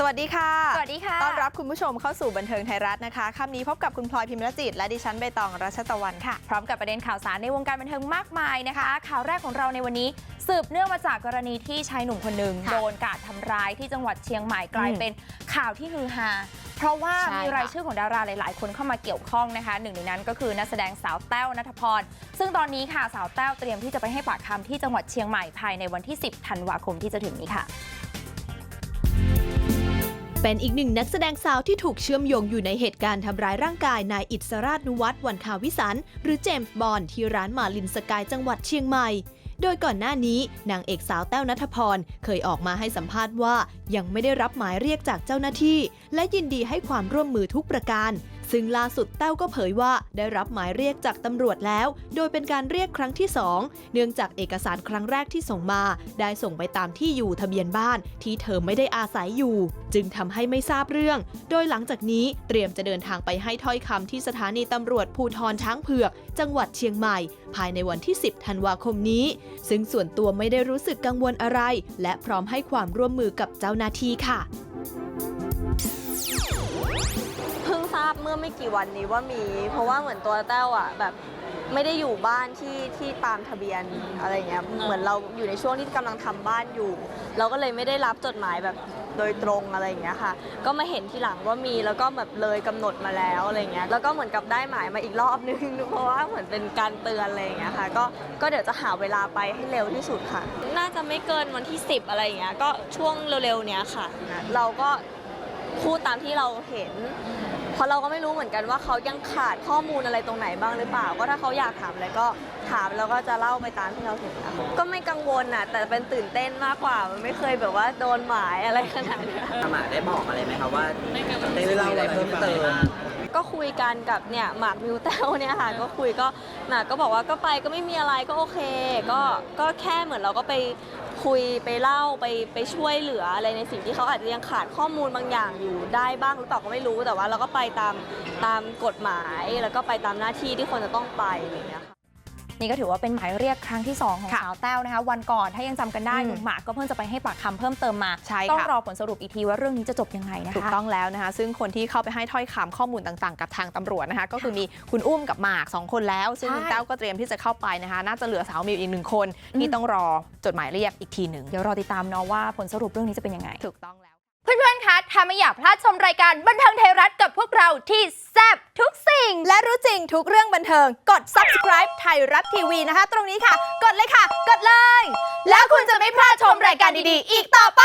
สวัสดีค่ะ สวัสดีค่ะ ต้อนรับคุณผู้ชมเข้าสู่บันเทิงไทยรัฐนะคะค่ำนี้พบกับคุณพลอยพิมรจิต และดิฉันใบตองรัชตะวันค่ะ พร้อมกับประเด็นข่าวสารในวงการบันเทิงมากมายนะคะ ข่าวแรกของเราในวันนี้ สืบเนื่องมาจากกรณีที่ชายหนุ่มคนหนึ่งค่ะโดนกาดทำร้ายที่จังหวัดเชียงใหม่กลายอืมเป็นข่าวที่ฮือฮาเพราะว่าใช่มีรายค่ะชื่อของดาราหลาย ๆ คนเข้ามาเกี่ยวข้องนะคะ หนึ่งในนั้นก็คือนักแสดงสาวแต้วนัทพร ซึ่งตอนนี้ค่ะสาวแต้วเตรียมที่จะไปให้ปากคำที่จังหวัดเชียงใหม่ภายในวันที่ 10 ธันวาคมที่จะถึงนี้ค่ะ เป็นอีกหนึ่งนักแสดงสาวที่ถูกเชื่อมโยงอยู่ในเหตุการณ์ทำร้ายร่างกายนายอิสราชนุวัฒน์วันคาวิสัน หรือเจมส์บอนด์ที่ร้านมาลินสกายจังหวัดเชียงใหม่ โดยก่อนหน้านี้นางเอกสาวแต้วนัทพร เคยออกมาให้สัมภาษณ์ว่ายังไม่ได้รับหมายเรียกจากเจ้าหน้าที่ และยินดีให้ความร่วมมือทุกประการ ซึ่งล่าสุดแต้วก็เผยว่าได้รับหมายเรียกจากตำรวจแล้ว โดยเป็นการเรียกครั้งที่ 2 เนื่องจากเอกสารครั้งแรกที่ส่งมา ได้ส่งไปตามที่อยู่ทะเบียนบ้าน ที่เธอไม่ได้อาศัยอยู่ จึงทำให้ไม่ทราบเรื่อง โดยหลังจากนี้เตรียมจะเดินทางไปให้ถ้อยคำที่สถานีตำรวจภูทรช้างเผือก จังหวัดเชียงใหม่ ภายในวันที่ 10 ธันวาคมนี้ ซึ่งส่วนตัวไม่ได้รู้สึกกังวลอะไร และพร้อมให้ความร่วมมือกับเจ้าหน้าที่ค่ะาบเมื่อไม่กี่วันนี้ว่ามี เพราะว่าเหมือนตัวแต้วอะแบบไม่ได้อยู่บ้านที่ที่ตามทะเบียนอะไรเงี้ยเหมือนเราอยู่ในช่วงที่กำลังทำบ้านอยู่ เราก็เลยไม่ได้รับจดหมายแบบโดยตรงอะไรอย่างเงี้ยค่ะ ก็มาเห็นทีหลังว่ามีแล้วก็แบบเลยกำหนดมาแล้วอะไรเงี้ยแล้วก็เหมือนกับได้หมายมาอีกรอบนึง เพราะว่าเหมือนเป็นการเตือนอะไรอย่างเงี้ยค่ะก็ก็เดี๋ยวจะหาเวลาไปให้เร็วที่สุดค่ะ น่าจะไม่เกินวันที่ 10 อะไรอย่างเงี้ยก็ช่วงเร็วๆเนี้ยค่ะ เราก็ พูดตามที่เราเห็น เพราะเราก็ไม่รู้เหมือนกันว่าเขายังขาดข้อมูลอะไรตรงไหนบ้างหรือเปล่า ก็ถ้าเขาอยากถามอะไรก็ถามแล้วก็จะเล่าไปตามที่เราเห็นนะคะก็ไม่กังวลน่ะ แต่เป็นตื่นเต้นมากกว่ามันไม่เคยแบบว่าโดนหมายอะไรขนาดเนี้ยอาหมาได้บอกอะไรไหมคะว่าได้มีอะไรเพิ่มเติมก็คุยกันกับเนี่ยหมากมิวแต้วเนี่ยค่ะก็คุยก็หมากก็บอกว่าก็ไปก็ไม่มีอะไรก็โอเค ก็ก็แค่เหมือนเราก็ไป คุยไปเล่าไปไปช่วยเหลืออะไรในสิ่งที่เขาอาจจะยังขาดข้อมูลบางอย่างอยู่ได้บ้างหรือเปล่าก็ไม่รู้แต่ว่าเราก็ไปตามตามกฎหมายแล้วก็ไปตามหน้าที่ที่คนจะต้องไปอะไรอย่างเงี้ยค่ะ นี่ก็ถือว่าเป็นหมายเรียกครั้งที่ 2 ของค่ะสาวแต้วนะคะ วันก่อนถ้ายังจำกันได้อืมหนุ่มหมากก็เพิ่งจะไปให้ปากคำเพิ่มเติมมาใช่ค่ะต้องรอผลสรุปอีกทีว่าเรื่องนี้จะจบยังไงนะคะถูกต้องแล้วนะคะ ซึ่งคนที่เข้าไปให้ถ้อยคำข้อมูลต่างๆ กับทางตำรวจนะคะ ก็คือมีคุณอุ้มกับหมากสองคนแล้ว ซึ่งใช่คุณแต้วก็เตรียมที่จะเข้าไปนะคะ น่าจะเหลือสาวมิวอีกหนึ่งคนที่อืมต้องรอจดหมายเรียกอีกทีหนึ่งเดี๋ยวรอติดตามเนาะว่าผลสรุปเรื่องนี้จะเป็นยังไงถูกต้องแล้วเพื่อนๆคะ ถ้าไม่อยากพลาดชมรายการบันเทิงไทยรัฐกับพวกเราที่แซ่บทุกสิ่ง และรู้จริงทุกเรื่องบันเทิง กด subscribe ไทยรัฐทีวีนะคะ ตรงนี้ค่ะ กดเลยค่ะ กดเลย แล้วคุณจะไม่พลาดชมรายการดีๆ อีกต่อไป